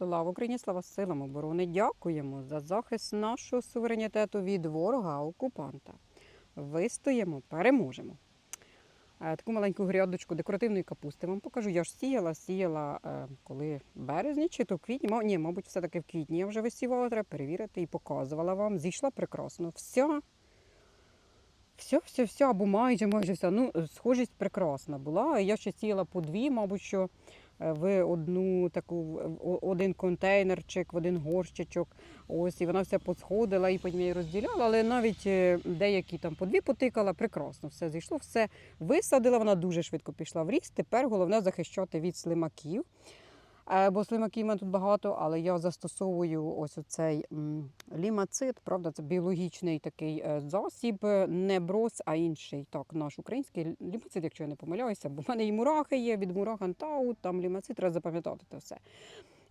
Слава Україні, слава силам оборони! Дякуємо за захист нашого суверенітету від ворога-окупанта. Вистоїмо, переможемо. Е, Таку маленьку грядочку декоративної капусти вам покажу. Я ж сіяла, сіяла е, коли в березні чи то в квітні. Ні, мабуть, все-таки в квітні я вже висівала, треба перевірити і показувала вам. Зійшла прекрасно. Вся, все, все, все, або майже, майже вся. Ну, схожість прекрасна була. Я ще сіяла по дві, мабуть, що в одну таку один контейнерчик, в один горщичок. Ось і вона вся посходила і потім її розділяла, але навіть е, деякі там по дві потикала, прекрасно все зійшло, все висадила. Вона дуже швидко пішла в ріст. Тепер головне захищати від слимаків. Е, Бо слимаків тут багато, але я застосовую ось оцей м, лімацид. Правда, це біологічний такий е, засіб, е, не брос, а інший. Так, наш український лімацид, якщо я не помиляюся, бо в мене і мурахи є, від мурах антаут, там лімацид, треба запам'ятати це все.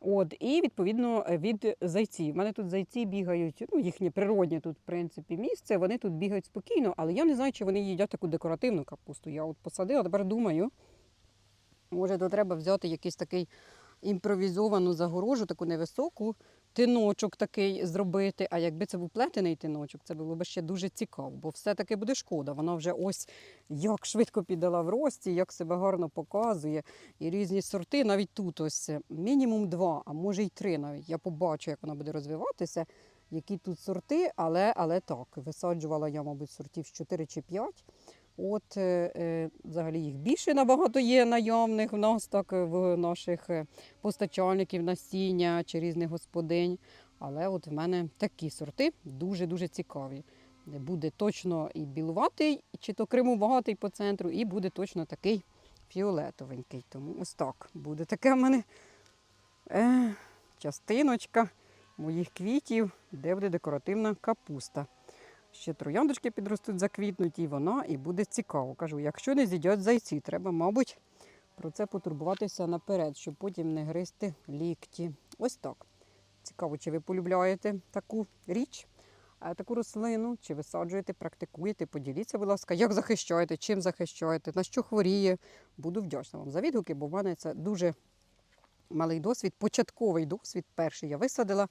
От, і відповідно від зайців. У мене тут зайці бігають, ну їхнє природнє тут, в принципі, місце. Вони тут бігають спокійно, але я не знаю, чи вони їдять таку декоративну капусту. Я от посадила, тепер думаю, може, то треба взяти якийсь такий імпровізовану загорожу, таку невисоку, тиночок такий зробити. А якби це був плетений тиночок, це було б ще дуже цікаво, бо все-таки буде шкода. Вона вже ось як швидко піддала в рості, як себе гарно показує. І різні сорти, навіть тут ось мінімум два, а може й три навіть. Я побачу, як вона буде розвиватися, які тут сорти, але, але так, висаджувала я, мабуть, сортів з 4 чи 5. От е, е, взагалі їх більше набагато є наявних в нас, так е, в наших постачальників насіння чи різних господинь. Але от в мене такі сорти дуже-дуже цікаві. Буде точно і білуватий, чи то кремуватий по центру, і буде точно такий фіолетовенький. Тому ось так буде таке в мене е, частиночка моїх квітів, де буде декоративна капуста. Ще трояндочки підростуть, заквітнуть, і вона і буде цікаво. Кажу, якщо не з'їдять зайці, треба, мабуть, про це потурбуватися наперед, щоб потім не гризти лікті. Ось так. Цікаво, чи ви полюбляєте таку річ, е, таку рослину, чи висаджуєте, практикуєте, поділіться, будь ласка, як захищаєте, чим захищаєте, на що хворіє. Буду вдячна вам за відгуки, бо в мене це дуже малий досвід, початковий досвід. Перший я висадила,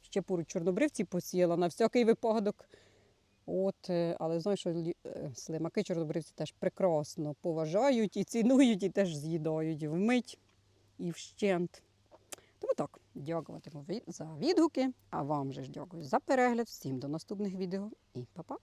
ще поруч чорнобривці посіяла на всякий випадок. От, е, але знаю, що е, слимаки чорнобривці теж прекрасно поважають і цінують, і теж з'їдають вмить і вщент. Тому так, дякуватиму за відгуки, а вам же ж дякую за перегляд. Всім до наступних відео і па-па!